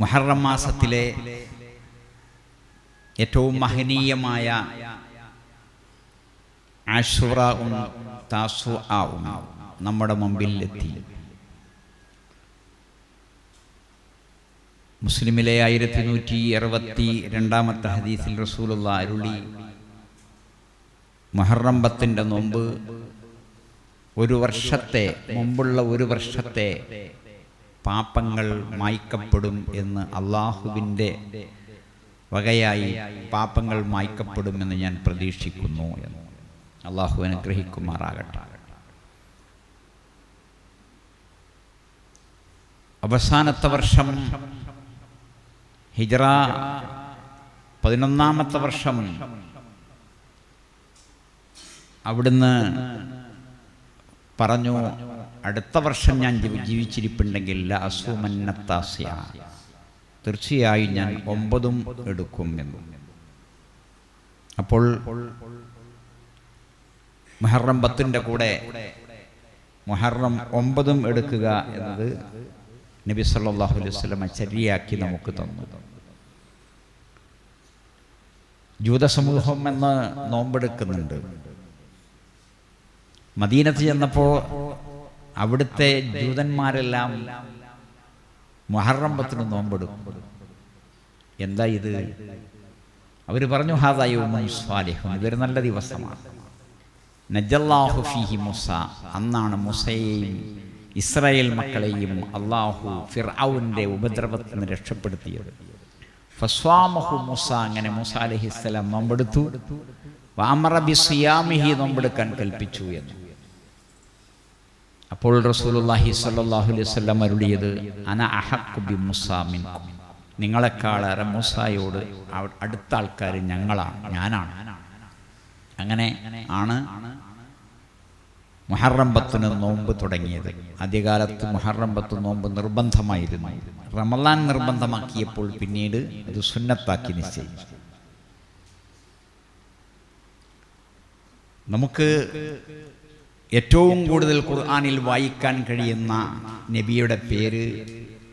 മുഹറം മാസത്തിലെ ഏറ്റവും മഹനീയമായ ആഷുറവും താസു ആവും നമ്മുടെ മുമ്പിൽ എത്തി മുസ്ലിമിലെ ആയിരത്തി നൂറ്റി അറുപത്തി രണ്ടാമത്തെ ഹദീസിൽ റസൂലുള്ള അരുളി മുഹറം പത്തിന്റെ നോമ്പ് ഒരു വർഷത്തെ മുമ്പുള്ള ഒരു വർഷത്തെ പാപങ്ങൾ മായ്ക്കപ്പെടും എന്ന് അള്ളാഹുവിന്റെ വകയായി പാപങ്ങൾ മായ്ക്കപ്പെടുമെന്ന് ഞാൻ പ്രതീക്ഷിക്കുന്നു എന്ന്. അള്ളാഹു അനുഗ്രഹിക്കുമാറാകട്ടെ. അവസാനത്തെ വർഷം ഹിജറ പതിനൊന്നാമത്തെ വർഷം അവിടുന്ന് പറഞ്ഞു അടുത്ത വർഷം ഞാൻ ജീവിച്ചിരിപ്പുണ്ടെങ്കിൽ അസുമന്നത്താസ്യ തീർച്ചയായും ഞാൻ ഒമ്പതും എടുക്കും എന്ന്. അപ്പോൾ മുഹറം പത്തിന്റെ കൂടെ മുഹറം ഒമ്പതും എടുക്കുക എന്നത് നബി സല്ലാഹു അലൈഹി വസല്ലമ ചര്യയാക്കി നമുക്ക് തന്നു. ജൂതസമൂഹം എന്ന് നോമ്പെടുക്കുന്നുണ്ട്. മദീനത്ത് ചെന്നപ്പോൾ അവിടുത്തെ ജൂതന്മാരെല്ലാം മുഹറം പത്തിന് നോമ്പെടുക്കും. എന്താ ഇത്? അവർ പറഞ്ഞു ഹാദായും ഇതൊരു നല്ല ദിവസമാണ്. നജല്ലാഹു ഫിഹി മുസ. അന്നാണ് മുസയെയും ഇസ്രായേൽ മക്കളെയും അള്ളാഹു ഫിർഔന്റെ ഉപദ്രവത്തിൽ നിന്ന് രക്ഷപ്പെടുത്തിയത്. ഫസ്വാമഹു മുസ അങ്ങനെ മുസ അലഹിസ്സലാം നോമ്പെടുത്തു. വാമറബി സിയാമിഹി നോമ്പെടുക്കാൻ കൽപ്പിച്ചു എന്ന്. അപ്പോൾ റസൂലുള്ളാഹി സ്വല്ലല്ലാഹു അലൈഹി വസല്ലം അരുളിയത് അന അഹഖു ബി മുസാ മിൻകും. നിങ്ങളെക്കാളേറെ മൂസായോട് അടുത്ത ആൾക്കാർ ഞങ്ങളാണ് ഞാനാണ്. അങ്ങനെ ആണ് മുഹറംബത്തിന് നോമ്പ് തുടങ്ങിയത്. ആദ്യകാലത്ത് മുഹറംബത്ത് നോമ്പ് നിർബന്ധമായിരുന്നു. റമലാൻ നിർബന്ധമാക്കിയപ്പോൾ പിന്നീട് അത് സുന്നത്താക്കി നിശ്ചയിച്ചു. നമുക്ക് ഏറ്റവും കൂടുതൽ ഖുർആാനിൽ വായിക്കാൻ കഴിയുന്ന നബിയുടെ പേര്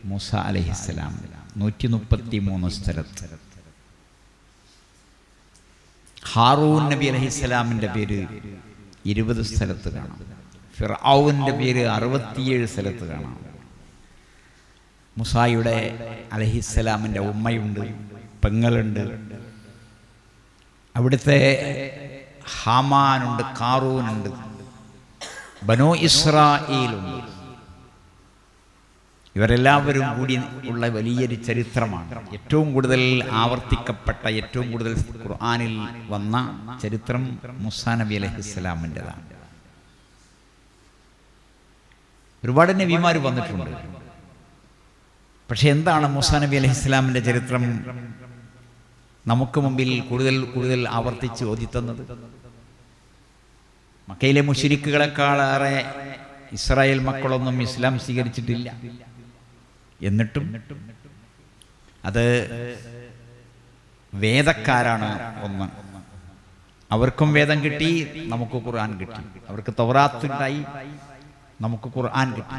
മൂസ അലഹിസ്സലാം നൂറ്റി മുപ്പത്തി മൂന്ന് സ്ഥലത്ത്. ഹാറൂൻ നബി അലഹിസ്സലാമിന്റെ പേര് ഇരുപത് സ്ഥലത്ത് കാണാം. ഫിർഔവിന്റെ പേര് അറുപത്തിയേഴ് സ്ഥലത്ത് കാണാം. മുസായുടെ അലഹിസ്സലാമിന്റെ ഉമ്മയുണ്ട് പെങ്ങളുണ്ട്. അവിടുത്തെ ഹാമാനുണ്ട് കാറൂനുണ്ട്. ബനോ ഇസ്രായേലുണ്ട് ഇവരെല്ലാവരും കൂടി ഉള്ള വലിയൊരു ചരിത്രമാണ്. ഏറ്റവും കൂടുതൽ ആവർത്തിക്കപ്പെട്ട ഏറ്റവും കൂടുതൽ ഖുർആാനിൽ വന്ന ചരിത്രം മുസാ നബി അലഹിസ്സലാമിന്റെതാണ് ഒരുപാട് നബിമാർ വന്നിട്ടുണ്ട്. പക്ഷെ എന്താണ് മുസാ നബി അലഹി ഇസ്ലാമിന്റെ ചരിത്രം? നമുക്ക് മുമ്പിൽ കൂടുതൽ കൂടുതൽ ആവർത്തിച്ച് ഓതിത്തന്നത്. മക്കയിലെ മുഷിരിക്കുകളെക്കാളേറെ ഇസ്രായേൽ മക്കളൊന്നും ഇസ്ലാം സ്വീകരിച്ചിട്ടില്ല. എന്നിട്ടും അത് വേദക്കാരാണ് ഒന്ന്. അവർക്കും വേദം കിട്ടി നമുക്ക് ഖുർആൻ കിട്ടി. അവർക്ക് തൗറാത്തുണ്ടായി നമുക്ക് ഖുർആൻ കിട്ടി.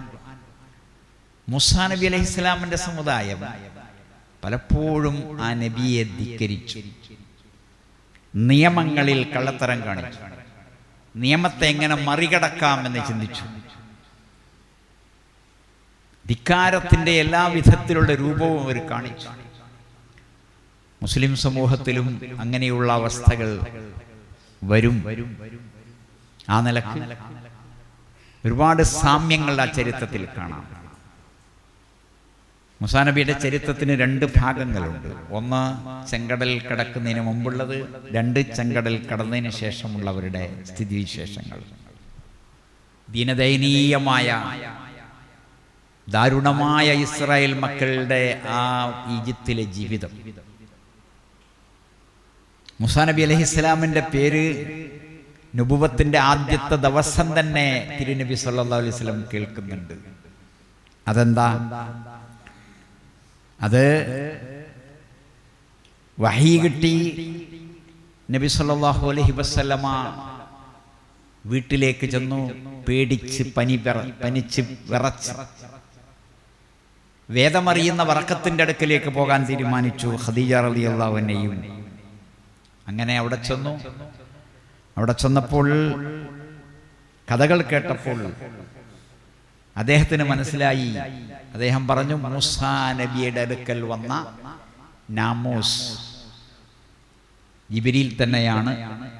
മുസാ നബി അലൈഹി ഇസ്ലാമിന്റെ സമുദായം പലപ്പോഴും ആ നബിയെ ധിക്കരിച്ചു. നിയമങ്ങളിൽ കള്ളത്തരം കാണിച്ചു. നിയമത്തെ എങ്ങനെ മറികടക്കാമെന്ന് ചിന്തിച്ചു. ധിക്കാരത്തിന്റെ എല്ലാ വിധത്തിലുള്ള രൂപവും അവർ കാണിച്ചു. മുസ്ലിം സമൂഹത്തിലും അങ്ങനെയുള്ള അവസ്ഥകൾ വരും. ആ നിലയ്ക്ക്. ഒരുപാട് സാമ്യങ്ങൾ ആ ചരിത്രത്തിൽ കാണാം. മുസാനബിയുടെ ചരിത്രത്തിന് രണ്ട് ഭാഗങ്ങളുണ്ട്. ഒന്ന് ചെങ്കടൽ കടക്കുന്നതിന് മുമ്പുള്ളത് രണ്ട് ചെങ്കടൽ കടന്നതിന് ശേഷമുള്ളവരുടെ സ്ഥിതിവിശേഷങ്ങൾ. ദീനദയനീയമായ ദാരുണമായ ഇസ്രായേൽ മക്കളുടെ ആ ഈജിപ്തിലെ ജീവിതം. മുസാനബി അലഹി ഇസ്ലാമിന്റെ പേര് നുബുവത്തിന്റെ ആദ്യത്തെ ദിവസം തന്നെ തിരുനബി സല്ലാ അലൈഹി സ്വലം കേൾക്കുന്നുണ്ട്. അതെന്താ? അത് വഹി കിട്ടി നബി സല്ലാഹു അലഹി വസല്ലമ വീട്ടിലേക്ക് ചെന്നു പേടിച്ച് പനി വിറ പനിച്ച് വിറച്ച്. വേദമറിയുന്ന വറക്കത്തിന്റെ അടുക്കിലേക്ക് പോകാൻ തീരുമാനിച്ചു ഖദീജ റലി അള്ളാഹുവിനെയും അങ്ങനെ അവിടെ ചെന്നു. അവിടെ ചെന്നപ്പോൾ കഥകൾ കേട്ടപ്പോൾ അദ്ദേഹത്തിന് മനസ്സിലായി. അദ്ദേഹം പറഞ്ഞു മൂസാ നബിയുടെ അടുക്കൽ വന്ന നാമോസ് ഇബിരിയിൽ തന്നെയാണ്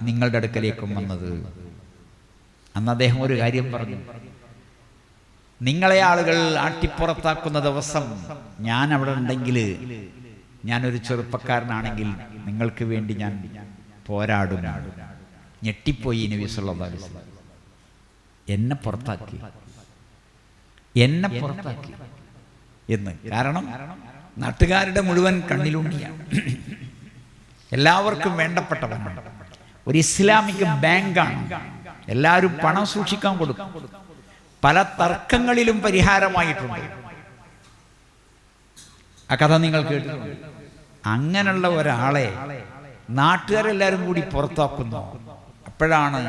നിങ്ങളുടെ അടുക്കലേക്കും വന്നത്. അന്ന് അദ്ദേഹം ഒരു കാര്യം പറഞ്ഞു നിങ്ങളെ ആളുകൾ ആട്ടിപ്പുറത്താക്കുന്ന ദിവസം ഞാൻ അവിടെ ഉണ്ടെങ്കിൽ ഞാനൊരു ചെറുപ്പക്കാരനാണെങ്കിൽ നിങ്ങൾക്ക് വേണ്ടി ഞാൻ പോരാടും. ഞെട്ടിപ്പോയി നബി സല്ലല്ലാഹു അലൈഹി വസല്ലം. എന്നെ പുറത്താക്കി. എന്നെ പുറത്താക്കി. എന്ന്. കാരണം നാട്ടുകാരുടെ മുഴുവൻ കണ്ണിലുണ്ണിയാണ്. എല്ലാവർക്കും വേണ്ടപ്പെട്ടവൻ ഒരു ഇസ്ലാമിക് ബാങ്കാണ്. എല്ലാവരും പണം സൂക്ഷിക്കാൻ കൊടുക്കും. പല തർക്കങ്ങളിലും പരിഹാരമായിട്ടുണ്ട്. ആ കഥ നിങ്ങൾ കേട്ടിട്ടുണ്ട്. അങ്ങനെയുള്ള ഒരാളെ നാട്ടുകാരെല്ലാവരും കൂടി പുറത്താക്കുന്നു. അപ്പോഴാണ്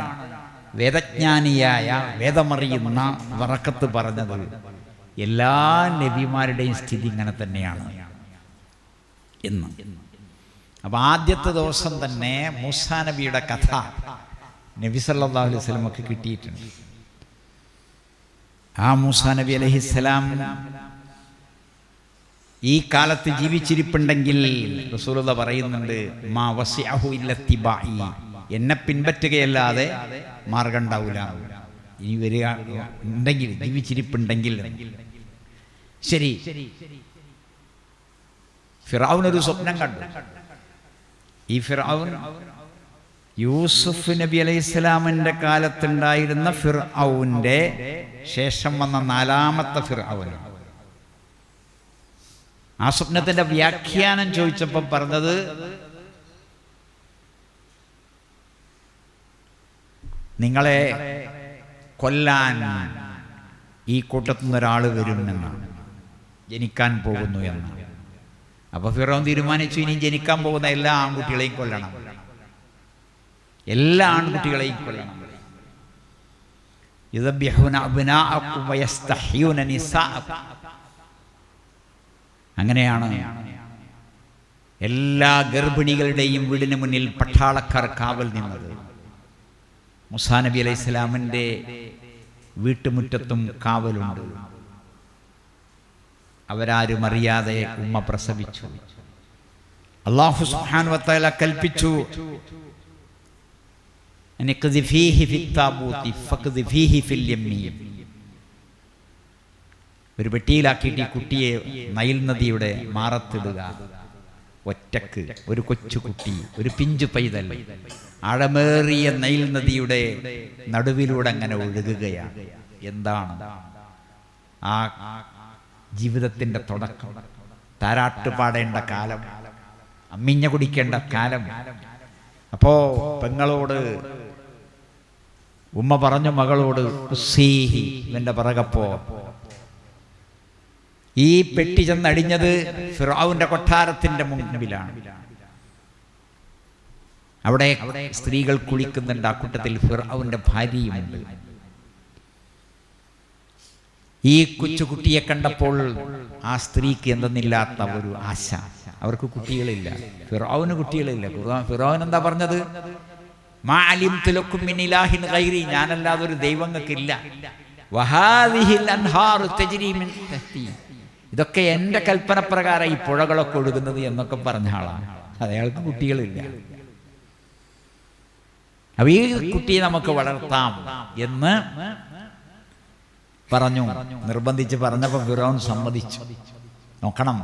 വേദജ്ഞാനിയായ വേദമറിയുന്ന വറക്കത്ത് പറഞ്ഞത് എല്ലാ നബിമാരുടെയും സ്ഥിതി ഇങ്ങനെ തന്നെയാണ് എന്ന്. അപ്പൊ ആദ്യത്തെ ദിവസം തന്നെ മൂസാ നബിയുടെ കഥ നബി സല്ലല്ലാഹു അലൈഹി വസല്ലമക്ക് കിട്ടിയിട്ടുണ്ട്. ആ മൂസാ നബി അലൈഹിസ്സലാം ഈ കാലത്ത് ജീവിച്ചിരിപ്പുണ്ടെങ്കിൽ റസൂലുള്ള പറയുന്നുണ്ട് മാ വസിഅഹു ഇല്ല തിബായി എന്നെ പിൻപറ്റുകയല്ലാതെ മാർഗം ഇനി വരിക ഉണ്ടെങ്കിൽ ജീവിച്ചിരിപ്പുണ്ടെങ്കിൽ. ശരി. ഫിറാവുൻ ഒരു സ്വപ്നം കണ്ടു. ഈ ഫിറാവുൻ യൂസുഫ് നബി അലൈഹി സ്വലാമിന്റെ കാലത്തുണ്ടായിരുന്ന ഫിർഔന്റെ ശേഷം വന്ന നാലാമത്തെ ഫിർഔൻ ആ സ്വപ്നത്തിന്റെ വ്യാഖ്യാനം ചോദിച്ചപ്പോൾ പറഞ്ഞത് നിങ്ങളെ കൊല്ലാൻ ഈ കൂട്ടത്തു നിന്ന് ഒരാൾ വരും എന്നാണ് ജനിക്കാൻ പോകുന്നു എന്നാണ് അപ്പൊ ഫിറോൻ തീരുമാനിച്ചു ഇനി ജനിക്കാൻ പോകുന്ന എല്ലാ ആൺകുട്ടികളെയും കൊല്ലണം. എല്ലാ ആൺകുട്ടികളെയും കൊല്ലണം. അങ്ങനെയാണ് എല്ലാ ഗർഭിണികളുടെയും വീടിന് മുന്നിൽ പട്ടാളക്കാർ കാവൽ നിന്നത്. മുസാ നബി അലൈഹി സ്വലാമിന്റെ വീട്ടുമുറ്റത്തും കാവലുണ്ട്. അവരാരും അറിയാതെ ഉമ്മ പ്രസവിച്ചു. അള്ളാഹു സുഹാൻ വത്തല കൽപ്പിച്ചു ഒരു പെട്ടിയിലാക്കിയിട്ട് ഈ കുട്ടിയെ നൈൽ നദിയുടെ മാറത്തിടുക. ഒറ്റയ്ക്ക് ഒരു കൊച്ചുകുട്ടി ഒരു പിഞ്ചു പൈതൽ. ആഴമേറിയ നൈൽ നദിയുടെ നടുവിലൂടെ അങ്ങനെ ഒഴുകുകയാണ്. എന്താണ്? ആ ജീവിതത്തിന്റെ തുടക്കം. താരാട്ട് പാടേണ്ട കാലം. അമ്മിഞ്ഞ കുടിക്കേണ്ട കാലം. അപ്പോ പെങ്ങളോട് ഉമ്മ പറഞ്ഞു മകളോട് ഇവന്റെ ഇവന്റെ പിറകപ്പോ ഈ പെട്ടി ചെന്നടിഞ്ഞത് ഫിറാവുന്റെ കൊട്ടാരത്തിന്റെ മുൻപിലാണ്. അവിടെ സ്ത്രീകൾ കുളിക്കുന്നുണ്ട്. ആ കൂട്ടത്തിൽ ഫിറാവുന്റെ ഭാര്യയുമുണ്ട്. ഈ കൊച്ചുകുട്ടിയെ കണ്ടപ്പോൾ ആ സ്ത്രീക്ക് എന്തെന്നില്ലാത്ത ഒരു ആശ. അവർക്ക് കുട്ടികളില്ല. ഫിറാവിന് കുട്ടികളില്ല. ഫിറാവിൻ എന്താ പറഞ്ഞത്? മാ അലിംതു ലക്കും മിൻ ഇലാഹിൻ ഗൈരി. ഞാനല്ലാതെ ഒരു ദൈവങ്ങൾക്കില്ല. വഹാദിഹിൽ അൻഹാറു തജ്രി മിൻ തഹ്തി. ഇതൊക്കെ എന്റെ കൽപ്പന പ്രകാരം ഈ പുഴകളൊക്കെ ഒഴുകുന്നത് എന്നൊക്കെ പറഞ്ഞ ആളാണ് അതയാൾക്ക് കുട്ടികളില്ല. അപ്പൊ ഈ കുട്ടിയെ നമുക്ക് വളർത്താം എന്ന് പറഞ്ഞു. നിർബന്ധിച്ച് പറഞ്ഞപ്പോൾ ഫിറോൻ സമ്മതിച്ചു. നോക്കണം.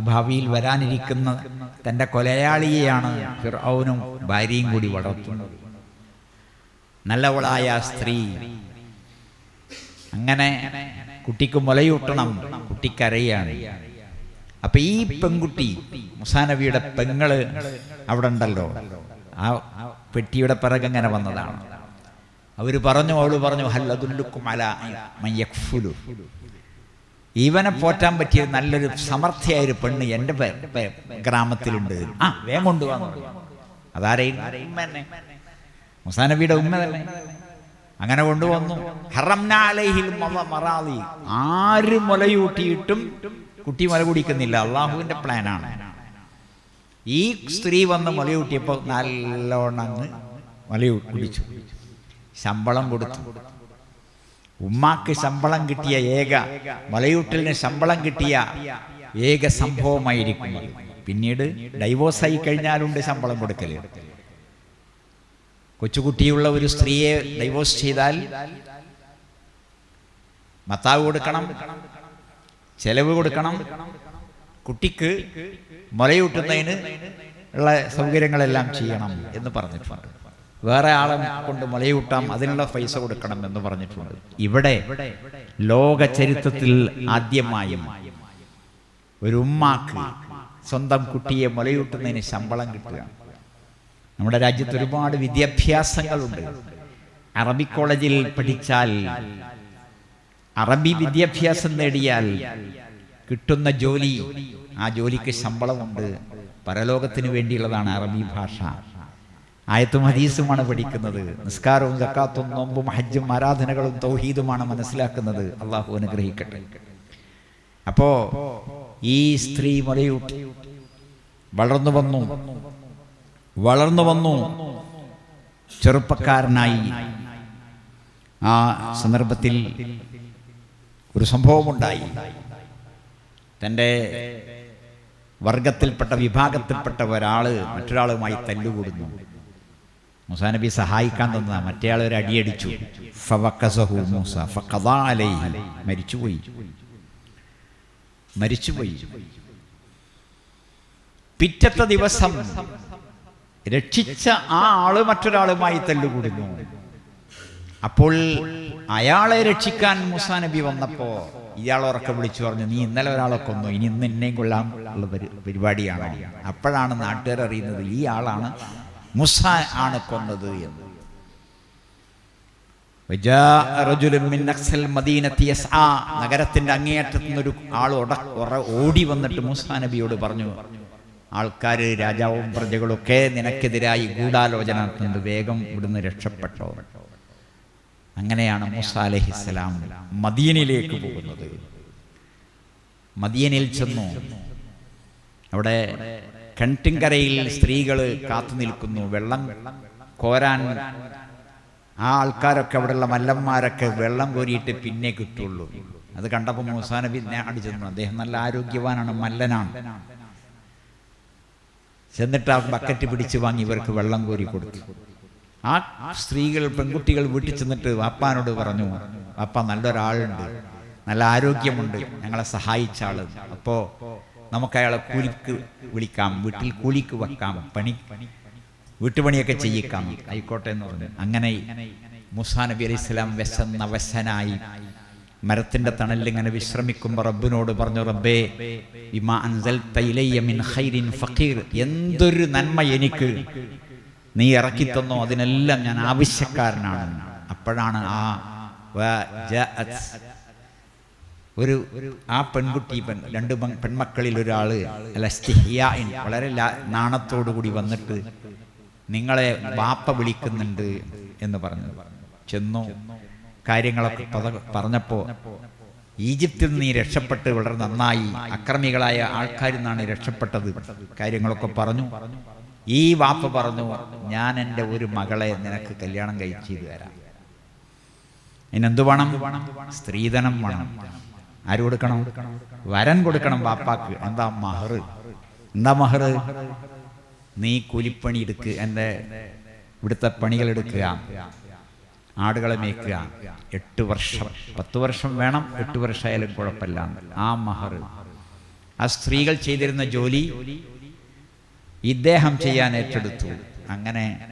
ഭാവിയിൽ വരാനിരിക്കുന്ന തന്റെ കൊലയാളിയെയാണ് ഫിറോനും ഭാര്യയും കൂടി വളർത്തുന്നത്. നല്ലവളായ സ്ത്രീ. അങ്ങനെ കുട്ടിക്ക് മുലയൂട്ടണം കുട്ടിക്കരയാണ് അപ്പൊ ഈ പെൺകുട്ടി മുസാനബിയുടെ പെങ്ങൾ അവിടെ ഉണ്ടല്ലോ. ആ പെട്ടിയുടെ പിറകങ്ങനെ വന്നതാണ്. അവർ പറഞ്ഞു അവൾ പറഞ്ഞു ഹല്ലതുല്ലുക്കും അല ഇവനെ പോറ്റാൻ പറ്റിയ നല്ലൊരു സമർത്ഥയായ ഒരു പെണ്ണ് എന്റെ ഗ്രാമത്തിലുണ്ട്. ആ വേഗം കൊണ്ടുവന്നു അതാരെയും? മുസാനബിയുടെ ഉമ്മ തന്നെ. അങ്ങനെ കൊണ്ടുവന്നു. ഹറംനാലയിൽ മറാലി. ആര് മുലയൂട്ടിയിട്ടും കുട്ടി മല കുടിക്കുന്നില്ല. അള്ളാഹുവിന്റെ പ്ലാനാണ് ഈ സ്ത്രീ വന്ന് മുലയൂട്ടിയപ്പോൾ നല്ലോണം അങ്ങ് മുലയു കുടിച്ചു. ശമ്പളം കൊടുത്തു. ഉമ്മാക്ക് ശമ്പളം കിട്ടിയ ഏക മുലയൂട്ടലിന് ശമ്പളം കിട്ടിയ ഏക സംഭവമായിരിക്കും. പിന്നീട് ഡൈവോഴ്സായി കഴിഞ്ഞാലുണ്ട് ശമ്പളം കൊടുക്കൽ. കൊച്ചുകുട്ടിയുള്ള ഒരു സ്ത്രീയെ ഡൈവോഴ്സ് ചെയ്താൽ മത്താവ് കൊടുക്കണം ചെലവ് കൊടുക്കണം കുട്ടിക്ക് മുലയൂട്ടുന്നതിന് ഉള്ള സൗകര്യങ്ങളെല്ലാം ചെയ്യണം എന്ന് പറഞ്ഞിട്ടുണ്ട്. വേറെ ആളെ കൊണ്ട് മുലയൂട്ടാം അതിനുള്ള പൈസ കൊടുക്കണം എന്ന് പറഞ്ഞിട്ടുണ്ട്. ഇവിടെ ലോക ചരിത്രത്തിൽ ആദ്യമായും ഒരു ഉമ്മാക്ക് സ്വന്തം കുട്ടിയെ മുലയൂട്ടുന്നതിന് ശമ്പളം കിട്ടുക നമ്മുടെ രാജ്യത്ത് ഒരുപാട് വിദ്യാഭ്യാസങ്ങളുണ്ട്. അറബി കോളേജിൽ പഠിച്ചാൽ അറബി വിദ്യാഭ്യാസം നേടിയാൽ കിട്ടുന്ന ജോലി ആ ജോലിക്ക് ശമ്പളമുണ്ട്. പരലോകത്തിന് വേണ്ടിയുള്ളതാണ് അറബി ഭാഷ. ആയത്തും ഹദീസുമാണ് പഠിക്കുന്നത്. നിസ്കാരവും സക്കാത്തും നോമ്പും ഹജ്ജും ആരാധനകളും തൗഹീദുമാണ് മനസ്സിലാക്കുന്നത്. അള്ളാഹു അനുഗ്രഹിക്കട്ടെ. അപ്പോ ഈ സ്ത്രീ മുലയൂട്ടി വളർന്നു വന്നു. വളർന്നു വന്നു. ചെറുപ്പക്കാരനായി. ആ സന്ദർഭത്തിൽ ഒരു സംഭവമുണ്ടായി. തന്റെ വർഗത്തിൽപ്പെട്ട വിഭാഗത്തിൽപ്പെട്ട ഒരാൾ മറ്റൊരാളുമായി തല്ലുകൂടുന്നു. മൂസാ നബി സഹായിക്കാൻ തന്ന മറ്റേയാൾ ഒരു അടിയടിച്ചു. മൂസ. മരിച്ചുപോയി. മരിച്ചുപോയി. പിറ്റത്തെ ദിവസം രക്ഷിച്ച ആ ആൾ മറ്റൊരാളുമായി തല്ലുകൂടുന്നു. അപ്പോൾ അയാളെ രക്ഷിക്കാൻ മുസാ നബി വന്നപ്പോ ഇയാൾ ഉറക്കെ വിളിച്ചു പറഞ്ഞു നീ ഇന്നലെ ഒരാളെ കൊന്നു ഇനി ഇന്ന് എന്നെയും കൊള്ളാം ഉള്ള പരിപാടിയാണ്. അപ്പോഴാണ് നാട്ടുകാർ അറിയുന്നത് ഈ ആളാണ് മുസ ആണ് കൊന്നത് എന്ന്. നഗരത്തിന്റെ അങ്ങേയറ്റത്തുനിന്നൊരു ആൾ ഓടി വന്നിട്ട് മുസാ നബിയോട് പറഞ്ഞു ആൾക്കാര് രാജാവും പ്രജകളും ഒക്കെ നിനക്കെതിരായി ഗൂഢാലോചന നടത്തുന്നുണ്ട് വേഗം ഇവിടുന്ന് രക്ഷപ്പെട്ടോ. അങ്ങനെയാണ് മൂസ അലഹിസ്സലാം മദീനിലേക്ക് പോകുന്നത്. മദീനിൽ ചെന്നു. അവിടെ കണ്ടിങ്കരയിൽ സ്ത്രീകൾ കാത്തു നിൽക്കുന്നു. വെള്ളം കോരാൻ ആ ആൾക്കാരൊക്കെ അവിടെയുള്ള മല്ലന്മാരൊക്കെ വെള്ളം കോരിയിട്ട് പിന്നെ കിട്ടുള്ളൂ. അത് കണ്ടപ്പോൾ മൂസാ നബി ഞാടി ചെന്നു. അദ്ദേഹം നല്ല ആരോഗ്യവാനാണ് മല്ലനാണ്. ചെന്നിട്ട് ആ ബക്കറ്റ് പിടിച്ച് വാങ്ങി ഇവർക്ക് വെള്ളം കോരി കൊടുത്തു. ആ സ്ത്രീകൾ പെൺകുട്ടികൾ വീട്ടിൽ ചെന്നിട്ട് വാപ്പാനോട് പറഞ്ഞു വാപ്പ നല്ലൊരാളുണ്ട് നല്ല ആരോഗ്യമുണ്ട് ഞങ്ങളെ സഹായിച്ച ആൾ. അപ്പോ നമുക്ക് അയാളെ കൂലിക്ക് വിളിക്കാം വീട്ടിൽ കൂലിക്ക് വെക്കാം പണി വീട്ടുപണിയൊക്കെ ചെയ്യിക്കാം ആയിക്കോട്ടെ എന്ന് പറഞ്ഞു. അങ്ങനെ മുസാ നബി അലൈഹി സ്വലാം വ്യസന്ന വശനായി മരത്തിന്റെ തണലിൽ ഇങ്ങനെ വിശ്രമിക്കുമ്പോൾ റബ്ബിനോട് പറഞ്ഞു റബ്ബേ മിൻ ഖൈരിൻ ഫഖീർ. എന്തൊരു നന്മ എനിക്ക്. നീ ഇറക്കി തന്നോ അതിനെല്ലാം ഞാൻ ആവശ്യക്കാരനാണ്. അപ്പോഴാണ് ആ ഒരു ആ പെൺകുട്ടി പെൺ രണ്ട് പെൺമക്കളിൽ ഒരാൾ വളരെ നാണത്തോടുകൂടി വന്നിട്ട് നിങ്ങളെ വാപ്പ വിളിക്കുന്നുണ്ട് എന്ന് പറഞ്ഞു. ചെന്നു. കാര്യങ്ങളൊക്കെ പറഞ്ഞപ്പോൾ പറഞ്ഞപ്പോ ഈജിപ്തിൽ നീ രക്ഷപ്പെട്ട് വളരെ നന്നായി അക്രമികളായ ആൾക്കാരിൽ നിന്നാണ് രക്ഷപ്പെട്ടത്. കാര്യങ്ങളൊക്കെ പറഞ്ഞു. ഈ വാപ്പ പറഞ്ഞു ഞാൻ എന്റെ ഒരു മകളെ നിനക്ക് കല്യാണം കഴിച്ചു തരാം. എന്തു വേണം? സ്ത്രീധനം വേണം. ആര് കൊടുക്കണം? വരൻ കൊടുക്കണം വാപ്പാക്ക്. എന്താ മഹർ? എന്താ മഹർ? നീ കൂലിപ്പണി എടുക്കുക എന്റെ ഇവിടുത്തെ പണികൾ എടുക്കുക. ആടുകളെ മേയ്ക്കുക. എട്ട് വർഷം. പത്ത് വർഷം വേണം. എട്ട് വർഷമായാലും കുഴപ്പമില്ല. ആ മഹർ. ആ സ്ത്രീകൾ ചെയ്തിരുന്ന ജോലി ഇദ്ദേഹം ചെയ്യാൻ ഏറ്റെടുത്തു. അങ്ങനെ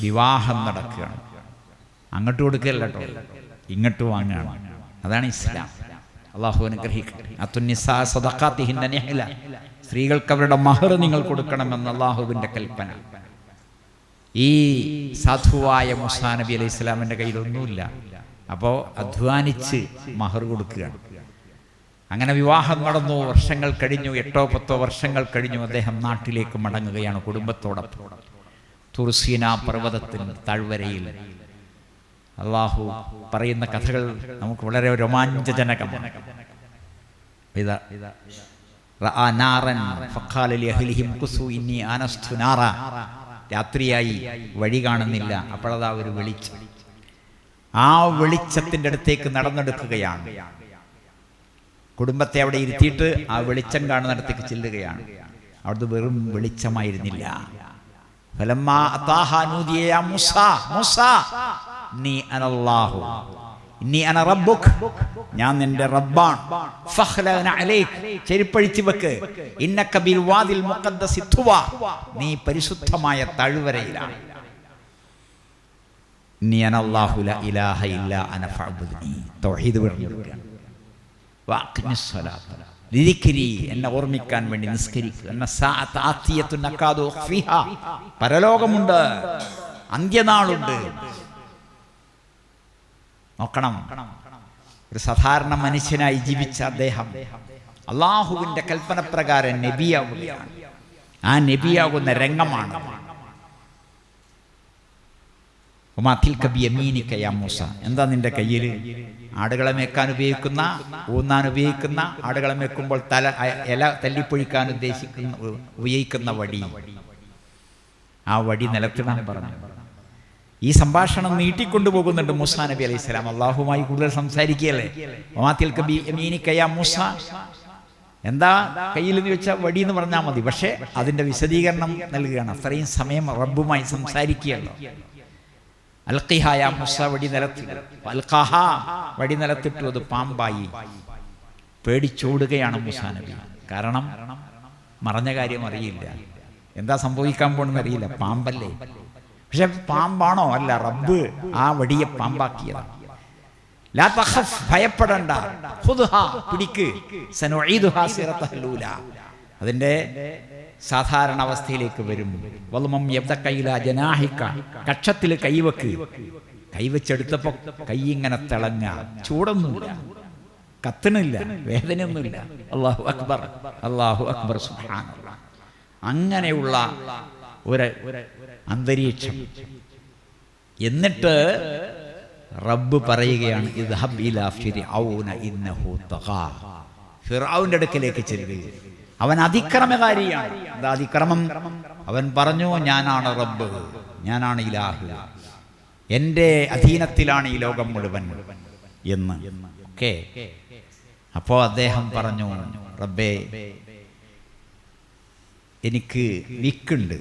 വിവാഹം നടക്കുകയാണ്. അങ്ങോട്ട് കൊടുക്കല്ല കേട്ടോ. ഇങ്ങോട്ട് വാങ്ങുകയാണ്. അതാണ് ഇസ്ലാം. അള്ളാഹു സദഖാത്തിഹിന്ന സ്ത്രീകൾക്ക് അവരുടെ മഹർ നിങ്ങൾ കൊടുക്കണമെന്ന് അള്ളാഹുവിന്റെ കൽപ്പന. ഈ സാധുവായ മുസാ നബി അലൈഹി ഇസ്ലാമിന്റെ കയ്യിലൊന്നുമില്ല. അപ്പോൾ അധ്വാനിച്ച് മഹർ കൊടുക്കുകയാണ്. അങ്ങനെ വിവാഹം നടന്നു വർഷങ്ങൾ കഴിഞ്ഞു എട്ടോ പത്തോ വർഷങ്ങൾ കഴിഞ്ഞു അദ്ദേഹം നാട്ടിലേക്ക് മടങ്ങുകയാണ് കുടുംബത്തോടൊപ്പം. തുർസീന പർവതത്തിന് താഴ്വരയിൽ. അള്ളാഹു പറയുന്ന കഥകൾ നമുക്ക് വളരെ രോമാഞ്ചജനകമാണ് ഇന്നി രാത്രിയായി വഴി കാണുന്നില്ല. അപ്പോഴതാ ഒരു വെളിച്ചം. ആ വെളിച്ചത്തിന്റെ അടുത്തേക്ക് നടന്നെടുക്കുകയാണ്. കുടുംബത്തെ അവിടെ ഇരുത്തിയിട്ട് ആ വെളിച്ചം കാണുന്നിടത്തേക്ക് ചെല്ലുകയാണ്. അവിടുന്ന് വെറും വെളിച്ചമായിരുന്നില്ല. ഫലമ്മാ മൂസാ, മൂസാ, നീ അനല്ലാഹു. നീ അന റബ്ബുക്. ഞാൻ നിന്റെ റബ്ബാണ്. ഫഹ്ലന അലൈക്. ചെരുപ്പഴിച്ചു വെക്ക്. ഇന്നക ബിൽ വാദിൽ മുഖദ്ദസി തുവ. നീ പരിശുദ്ധമായ തഴുവരയിലാണ്. ഇനി അന അല്ലാഹു ല ഇലാഹ ഇല്ല അന ഫഅബ്ദുനി തൗഹീദ് പറഞ്ഞു വാഖ്മിസ്സലാത്ത് ലിദിക്രി എന്നെ ഓർമ്മിക്കാൻ വേണ്ടി നിസ്കരിക്കുക. എന്ന സാഅത്ത് ആത്തിയത്തുൻ അക്കാദു ഉഖ്ഫിഹാ. പരലോകമുണ്ട്. അന്ത്യനാളുണ്ട്. നോക്കണം. ഒരു സാധാരണ മനുഷ്യനായി ജീവിച്ച അദ്ദേഹം അള്ളാഹുവിന്റെ കൽപ്പന പ്രകാരം നബിയാവുകയാണ്. ആ നബിയാകുന്ന രംഗമാണ്. മൂസ. എന്താ നിന്റെ കയ്യിൽ ആടുകളെ മേക്കാൻ ഉപയോഗിക്കുന്ന ഊന്നാൻ ഉപയോഗിക്കുന്ന ആടുകളെ മേക്കുമ്പോൾ തല ഇല തല്ലിപ്പൊഴിക്കാൻ ഉദ്ദേശിക്കുന്ന ഉപയോഗിക്കുന്ന വടി. ആ വടി നിലത്തിടാൻ പറഞ്ഞു. ഈ സംഭാഷണം നീട്ടിക്കൊണ്ടുപോകുന്നുണ്ട് മൂസ നബി അലൈഹി സ്വലാം. അള്ളാഹുമായി കൂടുതൽ സംസാരിക്കുകയല്ലേ? യാ മൂസ? എന്താ? കയ്യിൽ എന്ന് വെച്ചാൽ വടി എന്ന് പറഞ്ഞാൽ മതി. പക്ഷേ അതിന്റെ വിശദീകരണം നൽകുകയാണ്. അത്രയും സമയം റബ്ബുമായി സംസാരിക്കുകയല്ലോ? അൽക്കിഹായ മുസ വടി നിലത്തിട്ടു അൽഖാഹ വടി നിലത്തിട്ടു അത് പാമ്പായി. പേടിച്ചോടുകയാണ് മുസാ നബി. കാരണം മറഞ്ഞ കാര്യം അറിയില്ല. എന്താ സംഭവിക്കാൻ പോണെന്ന് അറിയില്ല പാമ്പല്ലേ? പക്ഷെ പാമ്പാണോ? അല്ല റബ്ബ് ആ വടിയെ പാമ്പാക്കിയതാണ് ഭയപ്പെടണ്ട. പിടിക്ക്. അതിന്റെ സാധാരണ അവസ്ഥയിലേക്ക് വരും. കക്ഷത്തിൽ കൈവക്ക്. കൈവച്ചെടുത്തപ്പോ കൈ ഇങ്ങനെ തിളങ്ങ. ചൂടൊന്നുമില്ല. കത്തണില്ല വേദനയൊന്നുമില്ല. അള്ളാഹു അക്ബർ. അള്ളാഹു അക്ബർ അങ്ങനെയുള്ള ഒരു അന്തരീക്ഷം. എന്നിട്ട് റബ്ബ് പറയുകയാണ് തഗാ ഫിർഔന്റെ അടുക്കലേക്ക് ചെല്ലുക അവൻ അതിക്രമകാരിയാണ്. എന്താ അതിക്രമം? അവൻ പറഞ്ഞു ഞാനാണ് റബ്ബ് ഞാനാണ് ഇലാഹ്. എന്റെ അധീനത്തിലാണ് ഈ ലോകം മുഴുവൻ. എന്ന്. ഓക്കെ. അപ്പോൾ അദ്ദേഹം പറഞ്ഞു റബ്ബേ എനിക്ക് വിക്കുണ്ട്.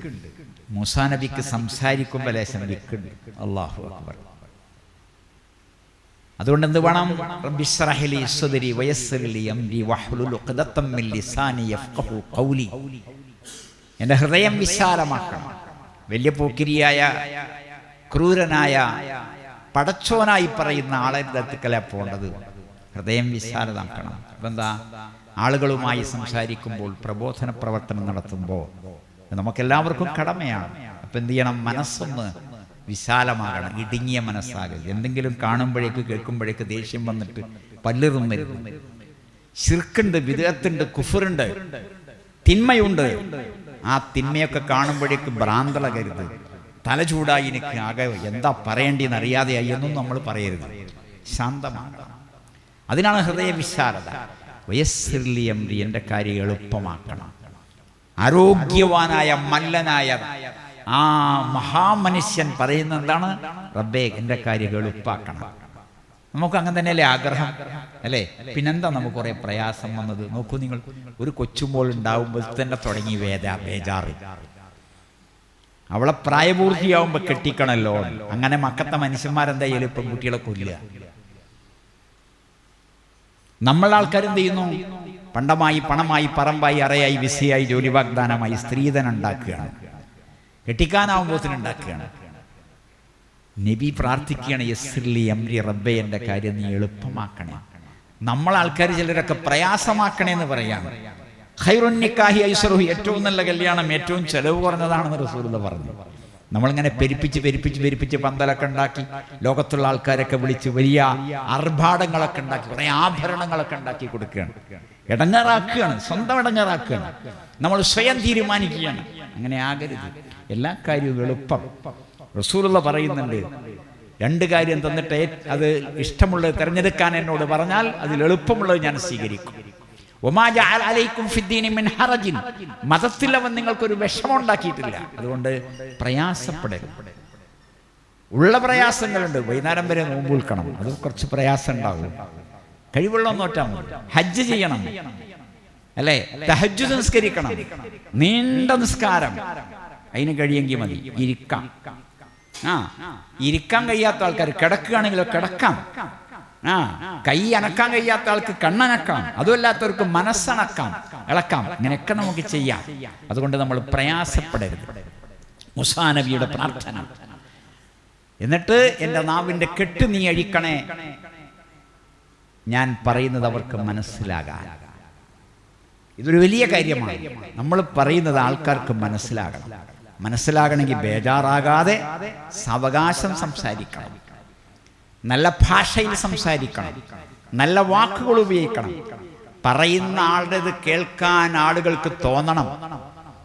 മൂസാ നബിക്ക് സംസാരിക്കുമ്പോൾ ലേശം വിക്കുണ്ട്. അള്ളാഹു അക്ബർ. അതുകൊണ്ട് എന്ത് വേണം? റബ്ബിശ്റഹ്ലി സ്വദരി വയസ്സലി അംരി വഹ്ലുൽ ഉഖദത്തം മിൻ ലിസാനി യഫ്ഖഹു ഖൗലി. എന്റെ ഹൃദയം വിശാലമാക്കണം. വലിയ പോക്കിരിയായ ക്രൂരനായ പടച്ചോനായി പറയുന്ന ആളെ അടുക്കല പോകേണ്ടത്. ഹൃദയം വിശാലമാക്കണം അപ്പം എന്താ ആളുകളുമായി സംസാരിക്കുമ്പോൾ പ്രബോധന പ്രവർത്തനം നടത്തുമ്പോൾ നമുക്കെല്ലാവർക്കും കടമയാണ്. അപ്പം എന്ത് ചെയ്യണം? മനസ്സൊന്ന് വിശാലമാകണം ഇടുങ്ങിയ മനസ്സാകരുത്. എന്തെങ്കിലും കാണുമ്പോഴേക്ക് കേൾക്കുമ്പോഴേക്ക് ദേഷ്യം വന്നിട്ട് പല്ലിറും വരുന്നു ശിർക്കുണ്ട് വിദേഹത്തുണ്ട് കുഫറുണ്ട് തിന്മയുണ്ട്. ആ തിന്മയൊക്കെ കാണുമ്പോഴേക്ക് ഭ്രാന്തളകരുത്. തല ചൂടായി എനിക്ക് ആകെ എന്താ പറയേണ്ടിയെന്ന് അറിയാതെയായി എന്നും നമ്മൾ പറയരുത്. ശാന്തമാകണം. അതിനാണ് ഹൃദയ വിശാലത വയസ്സിർലിയംരി എന്റെ കാര്യം എളുപ്പമാക്കണം ആരോഗ്യവാനായ മല്ലനായ ആ മഹാമനുഷ്യൻ പറയുന്ന എന്താണ്? റബ്ബേ എന്റെ കാര്യം എളുപ്പാക്കണം നമുക്ക് അങ്ങനെ തന്നെയല്ലേ ആഗ്രഹം? അല്ലേ? പിന്നെന്താ നമുക്ക് കുറെ പ്രയാസം വന്നത്? നോക്കൂ നിങ്ങൾ ഒരു കൊച്ചുമ്പോൾ ഉണ്ടാവുമ്പോൾ തന്നെ തുടങ്ങി വേദ ബേജാറ്. അവളെ പ്രായപൂർത്തിയാവുമ്പോ കെട്ടിക്കണല്ലോ. അങ്ങനെ മക്കത്തെ മനുഷ്യന്മാരെന്താ ചെയ്യലും കുട്ടികളെ കൊല്ലുക. നമ്മൾ ആൾക്കാർ എന്ത് ചെയ്യുന്നു? പണ്ടമായി പണമായി പറമ്പായി അറയായി വിസയായി ജോലി വാഗ്ദാനമായി സ്ത്രീധനം ഉണ്ടാക്കുകയാണ്. കെട്ടിക്കാനാവുമ്പോൾ ഉണ്ടാക്കുകയാണ്. നബി പ്രാർത്ഥിക്കുകയാണ് യസ്ലി അമ്രി റബ്ബെ എന്റെ കാര്യം നീ എളുപ്പമാക്കണേ. നമ്മൾ ആൾക്കാർ ചിലരൊക്കെ പ്രയാസമാക്കണേ എന്ന് പറയാണ് ഖൈറുന്നിക്കാഹി ഐസറുഹു ഏറ്റവും നല്ല കല്യാണം ഏറ്റവും ചെലവ് കുറഞ്ഞതാണെന്ന് റസൂലുള്ള പറഞ്ഞു. നമ്മളിങ്ങനെ പെരുപ്പിച്ച് പെരുപ്പിച്ച് പെരുപ്പിച്ച് പന്തലൊക്കെ ഉണ്ടാക്കി ലോകത്തുള്ള ആൾക്കാരൊക്കെ വിളിച്ച് വലിയ ആർഭാടങ്ങളൊക്കെ ഉണ്ടാക്കി കുറേ ആഭരണങ്ങളൊക്കെ ഉണ്ടാക്കി കൊടുക്കുകയാണ്. ഇടങ്ങാറാക്കുകയാണ് സ്വന്തം ഇടങ്ങാറാക്കുകയാണ്. നമ്മൾ സ്വയം തീരുമാനിക്കുകയാണ്. അങ്ങനെ ആകരുത്. എല്ലാ കാര്യവും എളുപ്പം. റസൂലുള്ള പറയുന്നുണ്ട് രണ്ട് കാര്യം തന്നിട്ട് അത് ഇഷ്ടമുള്ളത് തിരഞ്ഞെടുക്കാൻ എന്നോട് പറഞ്ഞാൽ അതിൽ എളുപ്പമുള്ളത് ഞാൻ സ്വീകരിക്കും. മതത്തിൽ അവൻ നിങ്ങൾക്കൊരു വിഷമം ഉണ്ടാക്കിയിട്ടില്ല അതുകൊണ്ട് പ്രയാസപ്പെടരുത്. ഉള്ള പ്രയാസങ്ങളുണ്ട്. വൈകുന്നേരം വരെ നോമ്പ് വിൽക്കണം അത് കുറച്ച് പ്രയാസം ഉണ്ടാവും. കഴിവുള്ള നോറ്റാൽ മതി. ഹജ്ജ് ചെയ്യണം. അല്ലേ? തഹജ്ജു നിസ്കരിക്കണം. നീണ്ട നിസ്കാരം. അതിന് കഴിയെങ്കിൽ മതി. ഇരിക്കാം. ആ ഇരിക്കാൻ കഴിയാത്ത ആൾക്കാർ കിടക്കുകയാണെങ്കിലോ കിടക്കാം. ആ കൈ അനക്കാൻ കഴിയാത്ത ആൾക്ക് കണ്ണനക്കാം. അതുമല്ലാത്തവർക്ക് മനസ്സനക്കാം. ഇളക്കാം. ഇങ്ങനെയൊക്കെ നമുക്ക് ചെയ്യാം. അതുകൊണ്ട് നമ്മൾ പ്രയാസപ്പെടരുത്. മുസാനബിയുടെ പ്രാർത്ഥന. എന്നിട്ട് എന്റെ നാവിന്റെ കെട്ട് നീ അഴിക്കണേ. ഞാൻ പറയുന്നത് അവർക്ക് മനസ്സിലാകാൻ. ഇതൊരു വലിയ കാര്യമാണ്. നമ്മൾ പറയുന്നത് ആൾക്കാർക്ക് മനസ്സിലാകണം. മനസ്സിലാകണമെങ്കിൽ ബേജാറാകാതെ സാവകാശം സംസാരിക്കണം. നല്ല ഭാഷയിൽ സംസാരിക്കണം. നല്ല വാക്കുകൾ ഉപയോഗിക്കണം. പറയുന്ന ആളുടേത് കേൾക്കാൻ ആളുകൾക്ക് തോന്നണം.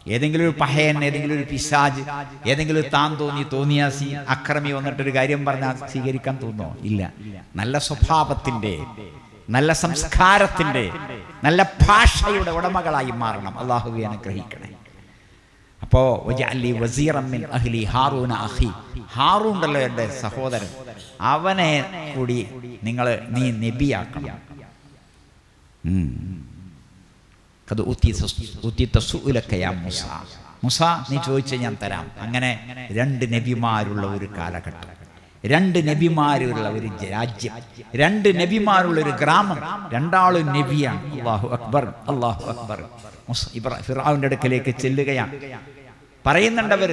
ഏതെങ്കിലും ഒരു പഹയൻ ഏതെങ്കിലും ഒരു പിശാജ് ഏതെങ്കിലും താൻ തോന്നി തോന്നിയാസി അക്രമി വന്നിട്ടൊരു കാര്യം പറഞ്ഞാൽ സ്വീകരിക്കാൻ തോന്നോ ഇല്ല. നല്ല സ്വഭാവത്തിന്റെ നല്ല സംസ്കാരത്തിന്റെ നല്ല ഭാഷയുടെ ഉടമകളായി മാറണം. അള്ളാഹുവെ അനുഗ്രഹിക്കണേ. അപ്പോ അലി വസീറമ്മിൻ മിൻ അഹ്ലി ഹാറൂന അഹി. ഹാറൂണ്ടല്ലോ എന്റെ സഹോദരൻ. അവനെ കൂടി നിങ്ങൾ നീ നബിയാക്കണം. മൂസ. മുസ നീ ചോദിച്ച ഞാൻ തരാം. അങ്ങനെ രണ്ട് നബിമാരുള്ള ഒരു കാലഘട്ടം. രണ്ട് നബിമാരുള്ള ഒരു രാജ്യം. രണ്ട് നബിമാരുള്ള ഒരു ഗ്രാമം. രണ്ടാളും നബിയാണ്. അള്ളാഹു അക്ബർ അള്ളാഹു അക്ബർ. ഫിറാവിന്റെ അടുക്കലേക്ക് ചെല്ലുകയാണ്. പറയുന്നുണ്ടവർ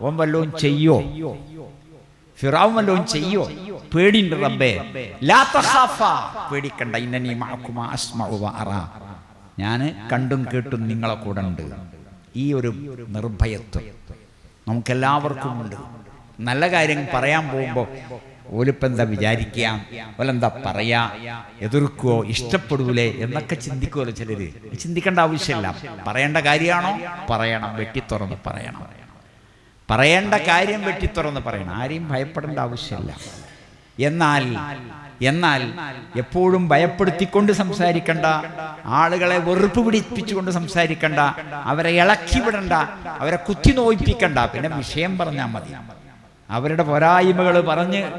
ഓൻ വല്ലതും ചെയ്യോ? ഫിറാവും വല്ലതും ചെയ്യോ? പേടിണ്ട് റബ്ബേ. പേടിക്കണ്ട. ഇന്നീ വ ഞാൻ കണ്ടും കേട്ടും നിങ്ങളെ കൂടെ ഉണ്ട്. ഈ ഒരു നിർഭയത്വം നമുക്കെല്ലാവർക്കും ഉണ്ട്. നല്ല കാര്യം പറയാൻ പോകുമ്പോൾ ഓലിപ്പം എന്താ വിചാരിക്കുക ഓലെന്താ പറയാ? എതിർക്കുവോ ഇഷ്ടപ്പെടൂലേ എന്നൊക്കെ ചിന്തിക്കുമല്ലോ ചിലര്. ചിന്തിക്കേണ്ട ആവശ്യമില്ല. പറയേണ്ട കാര്യമാണോ? പറയണം. വെട്ടിത്തുറന്ന് പറയണം. പറയേണ്ട കാര്യം വെട്ടിത്തുറന്ന് പറയണം. ആരെയും ഭയപ്പെടേണ്ട ആവശ്യമില്ല. എന്നാൽ എന്നാൽ എപ്പോഴും ഭയപ്പെടുത്തിക്കൊണ്ട് സംസാരിക്കണ്ട. ആളുകളെ വെറുപ്പ് പിടിപ്പിച്ചുകൊണ്ട് സംസാരിക്കണ്ട. അവരെ ഇളക്കി വിടണ്ട. അവരെ കുത്തി നോയിപ്പിക്കണ്ട. പിന്നെ വിഷയം പറഞ്ഞാൽ മതി. അവരുടെ പോരായ്മകൾ പറഞ്ഞ്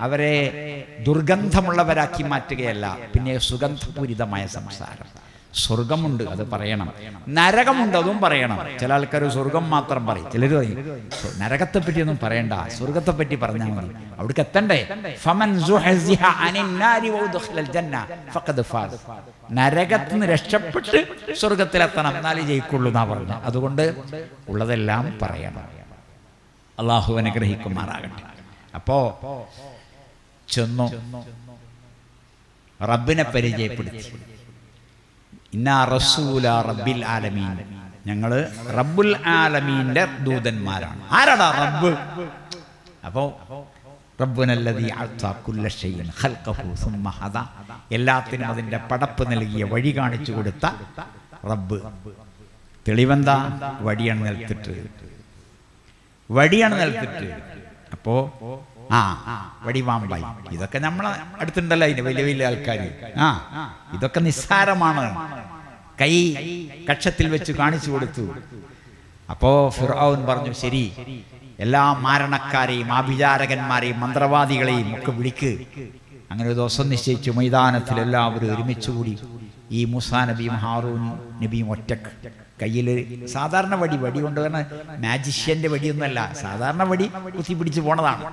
അവരെ ദുർഗന്ധമുള്ളവരാക്കി മാറ്റുകയല്ല. പിന്നെ സുഗന്ധപൂരിതമായ സംസാരം. സ്വർഗമുണ്ട് അത് പറയണം. നരകമുണ്ട് അതും പറയണം. ചില ആൾക്കാർ സ്വർഗം മാത്രം പറയും. ചിലർ പറയും "സ്വ- നരകത്തെ പറ്റിയൊന്നും പറയണ്ട. സ്വർഗത്തെ പറ്റി പറഞ്ഞാൽ മതി. അവിടേക്ക് എത്തണ്ടേ? ഫമൻ സുഹസിഹ അനിൻ നാരി വഉദ്ഖിലൽ ജന്ന ഫഖദ് ഫാസ് നരകത്തിൽ നിന്ന് രക്ഷപ്പെട്ട് സ്വർഗത്തിലെത്തണം. എന്നാലേ ജയിക്കുള്ളൂ എന്നാ പറഞ്ഞു അതുകൊണ്ട് ഉള്ളതെല്ലാം പറയണം. അള്ളാഹു അനുഗ്രഹിക്കുമാറാകട്ടെ. അപ്പോ ചെന്നു. റബ്ബിനെ പരിചയപ്പെടുത്തി. ഇന്ന റസൂല റബ്ബിൽ ആലമീൻ. ഞങ്ങൾ റബ്ബുൽ ആലമീന്റെ ദൂതന്മാരാണ്. ആരാടാ റബ്ബ്? അപ്പോ എല്ലാത്തിനും അതിന്റെ പടപ്പ് നൽകിയ വഴി കാണിച്ചു കൊടുത്ത റബ്ബ്. തെളിവെന്താ? വടിയാണ് നിലത്തിട്ട്. വടിയാണ് നിലത്തിട്ട്. അപ്പോ ആ വടി വടിവാമ്പായി ഇതൊക്കെ നമ്മളെ അടുത്തുണ്ടല്ലോ അതിന് വലിയ വലിയ ആൾക്കാർ ആ ഇതൊക്കെ നിസ്സാരമാണ്. കൈ കക്ഷത്തിൽ വെച്ച് കാണിച്ചു കൊടുത്തു. അപ്പോ ഫിറോൻ പറഞ്ഞു ശരി എല്ലാ മാരണക്കാരെയും ആഭിചാരകന്മാരെയും മന്ത്രവാദികളെയും ഒക്കെ വിളിക്ക്. അങ്ങനെ ഒരു ദിവസം നിശ്ചയിച്ചു മൈതാനത്തിൽ എല്ലാവരും ഒരുമിച്ച് കൂടി ഈ മുസാ നബിയും ഹാറൂൻ നബിയും ഒറ്റയ്ക്ക്. കയ്യിൽ സാധാരണ വടി വടി കൊണ്ട് തന്നെ മാജിഷ്യന്റെ വടിയൊന്നുമല്ല സാധാരണ വടി കുത്തി പിടിച്ച് പോണതാണ്.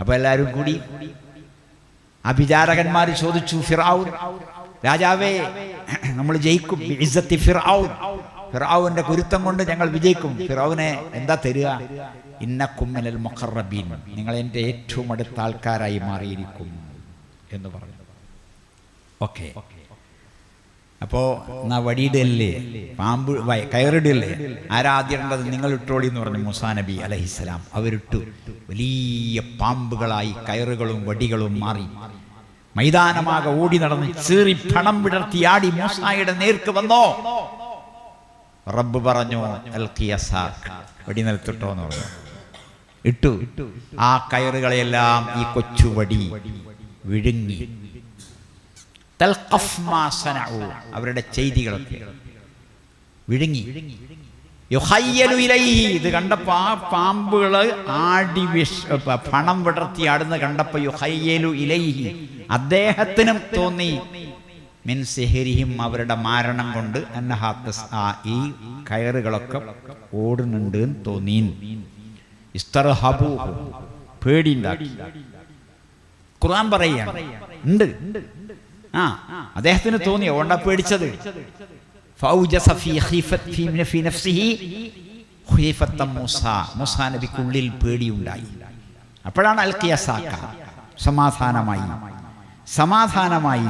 അപ്പൊ എല്ലാവരും കൂടി അഭിചാരകന്മാർ ചോദിച്ചു ഫിറാവു രാജാവേ നമ്മൾ ജയിക്കും ഫിറാവുൻ ഫിറാവുന്റെ കുരുത്തം കൊണ്ട് ഞങ്ങൾ വിജയിക്കും. ഫിറാവിനെ എന്താ തരിക? ഇന്നക്കുമ്മിനൽ മൊഖറബീൻ നിങ്ങൾ എന്റെ ഏറ്റവും അടുത്ത ആൾക്കാരായി മാറിയിരിക്കും എന്ന് പറഞ്ഞു. ഓക്കെ. ഓക്കെ. അപ്പോ എന്നാ വടിയിടല്ലേ പാമ്പ് കയറിടല്ലേ? ആരാദ്യണ്ടത് നിങ്ങൾ ഇട്ടോളി എന്ന് പറഞ്ഞു മുസാ നബി അലഹിസ്സലാം അവരിട്ടു. വലിയ പാമ്പുകളായി കയറുകളും വടികളും മാറി. മൈതാനമാകെ ഓടി നടന്ന് ചീറി പണം വിടർത്തി ആടി മൂസായുടെ നേർക്ക് വന്നോ? റബ്ബ് പറഞ്ഞു. വടി നിലത്തിട്ടോ എന്ന് പറഞ്ഞു. ഇട്ടു. ആ കയറുകളെല്ലാം ഈ കൊച്ചു വടി വിഴുങ്ങി. അവരുടെ ചെയ്തികളൊക്കെ വിഴുങ്ങി. യുഹയ്യലു ഇലൈഹി. ഇത് കണ്ടപ്പോ ആ പാമ്പുകൾ ആടി വിഷ പണം വിടർത്തി ആടുന്ന കണ്ടപ്പോ യുഹയ്യലു ഇലൈഹി. അദ്ദേഹത്തിനും തോന്നി. മിൻ സിഹരിഹിം അവരുടെ മാരണം കൊണ്ട് അന്നഹാത്തസ് ആ ഈ കയറുകളൊക്കെ ഓടുന്നുണ്ട് എന്ന് തോന്നി ഇസ്തർഹബു. പേടിയുണ്ടാക്കി. ഖുർആൻ പറയുകയാണ്. ഉണ്ട്. ആ അദ്ദേഹത്തിന് തോന്നി ഓണ്ട പേടിച്ചത്. മൂസ. നബിക്കുള്ളിൽ പേടിയുണ്ടായി. അപ്പോഴാണ് അൽക്കിയസാക്ക സമാധാനമായി. സമാധാനമായി.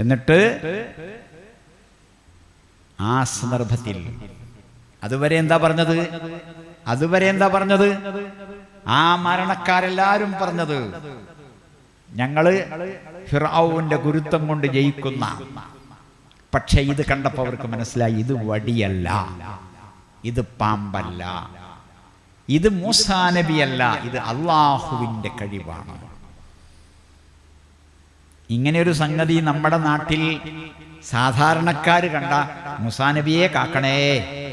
എന്നിട്ട് ആ സന്ദർഭത്തിൽ അതുവരെ എന്താ പറഞ്ഞത്? അതുവരെ എന്താ പറഞ്ഞത്? ആ മരണക്കാരെല്ലാരും പറഞ്ഞത് ഞങ്ങൾ ഫിറൌന്റെ ഗുരുത്വം കൊണ്ട് ജയിക്കുന്ന. പക്ഷേ ഇത് കണ്ടപ്പോൾ അവർക്ക് മനസ്സിലായി ഇത് വടിയല്ല ഇത് പാമ്പല്ല ഇത് മൂസാനബിയല്ല ഇത് അള്ളാഹുവിന്റെ കഴിവാണ്. ഇങ്ങനെ ഒരു സംഗതി നമ്മുടെ നാട്ടിൽ സാധാരണക്കാർ കണ്ട മുസാനബിയെ കാക്കണേ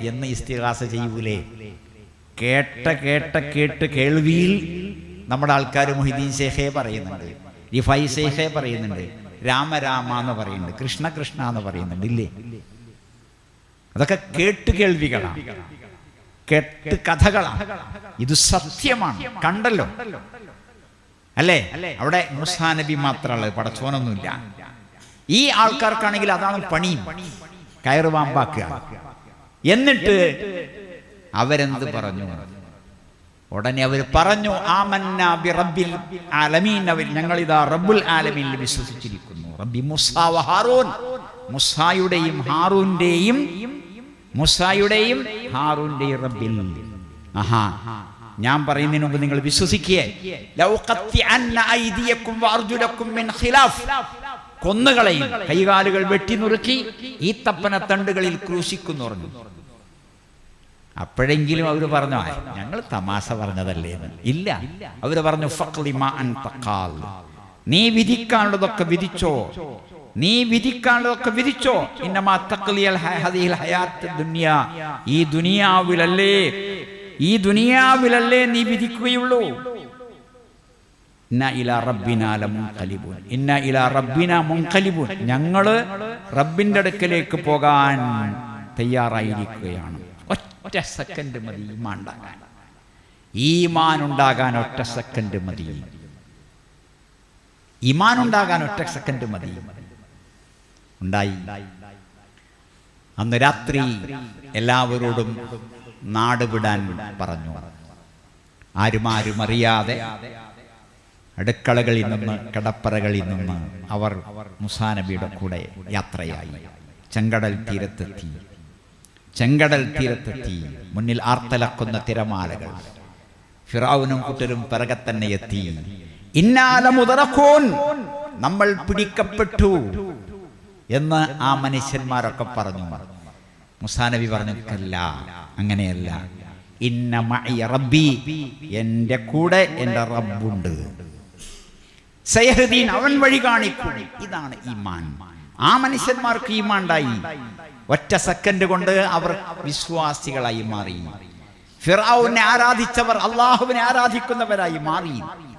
എന്ന് ഇസ്തിഹാസ ചെയ്യൂലേ? കേട്ട കേട്ട കേട്ട് കേൾവിയിൽ നമ്മുടെ ആൾക്കാർ മൊഹിദ്ദീൻ ശേഖയെ പറയുന്നുണ്ട്. റിഫൈ ശേഖയെ പറയുന്നുണ്ട്. രാമരാമ എന്ന് പറയുന്നുണ്ട്. കൃഷ്ണ കൃഷ്ണ എന്ന് പറയുന്നുണ്ട് ഇല്ലേ? അതൊക്കെ കേട്ട് കേൾവികളാണ്. കേട്ട് കഥകളാണ്. ഇത് സത്യമാണ്. കണ്ടല്ലോ. അല്ലേ? അവിടെ മുസാ നബി മാത്രമല്ല പടച്ചോനൊന്നുമില്ല. ഈ ആൾക്കാർക്കാണെങ്കിൽ അതാണ് പണിയും. കയറുവാമ്പാക്കുക എന്നിട്ട് അവരെന്ത് പറഞ്ഞു? ഉടനെ അവർ പറഞ്ഞു ആമന്ന ബി റബ്ബിൽ ആലമീൻ. അവർ ഞങ്ങൾ ഇതാ റബ്ബുൽ ആലമീനിൽ വിശ്വസിച്ചിരിക്കുന്നു. റബ്ബി മുസാ വ ഹാറൂൻ. മുസായുടെയും ഹാറൂന്റെയും മുസായുടെയും ഹാറൂന്റെയും റബ്ബിൽ. ആഹാ ഞാൻ പറയുന്നതിന് മുമ്പ് നിങ്ങൾ വിശ്വസിക്കേ. കൊന്നുകളയും കൈകാലുകൾ വെട്ടി നുറുക്കി ഈ തപ്പന തണ്ടുകളിൽ ക്രൂശിക്കുന്നു പറഞ്ഞു. അപ്പോഴെങ്കിലും അവർ പറഞ്ഞു ഞങ്ങൾ തമാശ പറഞ്ഞതല്ലേ എന്ന്." ഇല്ല. അവർ പറഞ്ഞു. നീ വിധിക്കാനുള്ളതൊക്കെ വിധിച്ചോ? നീ വിധിക്കാനുള്ളതൊക്കെ വിധിച്ചോ? ഇന്നമാ ഹയാത്ത് ദുനിയ. ഈ ദുനിയാവിലല്ലേ? ഈ ദുനിയാവിലല്ലേ നീ വിധിക്കുകയുള്ളൂ? ഞങ്ങൾ റബ്ബിന്റെ അടുക്കലേക്ക് പോകാൻ തയ്യാറായിരിക്കുകയാണ്. ഒറ്റ സെക്കൻഡ് മതി ഈമാൻ ഉണ്ടാകാൻ. ഈമാൻ ഉണ്ടാകാൻ ഒറ്റ സെക്കൻഡ് മതി. ഈമാൻ ഉണ്ടാകാൻ ഒറ്റ സെക്കൻഡ് മതി. ഉണ്ടായി. അന്ന് രാത്രി എല്ലാവരോടും നാട് വിടാൻ പറഞ്ഞു. ആരുമാരും ആരും അറിയാതെ അടുക്കളകളിൽ നിന്ന് കിടപ്പറകളിൽ നിന്ന് അവർ മുസാനബിയുടെ കൂടെ യാത്രയായി. ചെങ്കടൽ തീരത്തെത്തി. ചെങ്കടൽ തീരത്തെത്തി. മുന്നിൽ ആർത്തലക്കുന്ന തിരമാലകൾ. ഫിറാവുനും കുട്ടരും പിറകെ തന്നെ എത്തി. ഇന്നാല മുതറക്കോൻ നമ്മൾ പിടിക്കപ്പെട്ടു എന്ന് ആ മനുഷ്യന്മാരൊക്കെ പറഞ്ഞു. മുസാനബി പറഞ്ഞു അല്ല അങ്ങനെയല്ല. ഇന്ന റബ്ബി എന്റെ കൂടെ എന്റെ റബ്ബുണ്ട്. സയഹദീൻ അവൻ വഴി കാണിക്കും. ഇതാണ് ഈമാൻ. ആ മനുഷ്യന്മാർക്ക് ഈമാൻ ഉണ്ടായി. ഒറ്റ സെക്കൻഡ് കൊണ്ട് അവർ വിശ്വാസികളായി മാറി. ഫിറാവുനെ ആരാധിച്ചവർ അള്ളാഹുവിനെ ആരാധിക്കുന്നവരായി മാറി.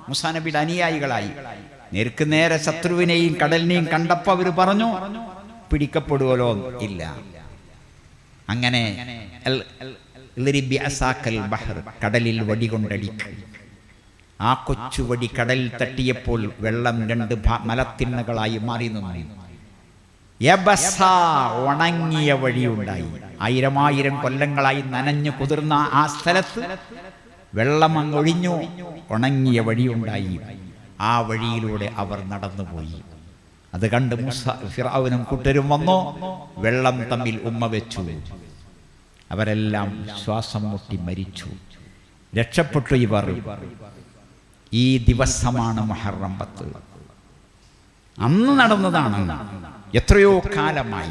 മുസാനബിയുടെ അനുയായികളായി. നേർക്ക് നേരെ ശത്രുവിനെയും കടലിനെയും കണ്ടപ്പോൾ അവർ പറഞ്ഞു പിടിക്കപ്പെടുവല്ലോ ഇല്ല. അങ്ങനെ കടലിൽ വടികൊണ്ടടിക്കും ആ കൊച്ചുവടി കടലിൽ തട്ടിയപ്പോൾ വെള്ളം രണ്ട് മലത്തിണ്ണകളായി മാറി നിന്നു. യബസ ഉണങ്ങിയ വഴിയുണ്ടായി. ആയിരമായിരം കൊല്ലങ്ങളായി നനഞ്ഞു കുതിർന്ന ആ സ്ഥലത്ത് വെള്ളം അങ്ങൊഴിഞ്ഞു ഉണങ്ങിയ വഴിയുണ്ടായി. ആ വഴിയിലൂടെ അവർ നടന്നുപോയി. അത് കണ്ട് മുസ ഫിറാവിനും കൂട്ടരും വന്നു വെള്ളം തമ്മിൽ ഉമ്മ വെച്ചു. അവരെല്ലാം ശ്വാസം മുട്ടി മരിച്ചു. രക്ഷപ്പെട്ടു ഇവർ. ഈ ദിവസമാണ് മഹറം പത്ത്. അന്ന് നടന്നതാണ്. എത്രയോ കാലമായി.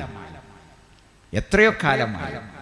എത്രയോ കാലമായി.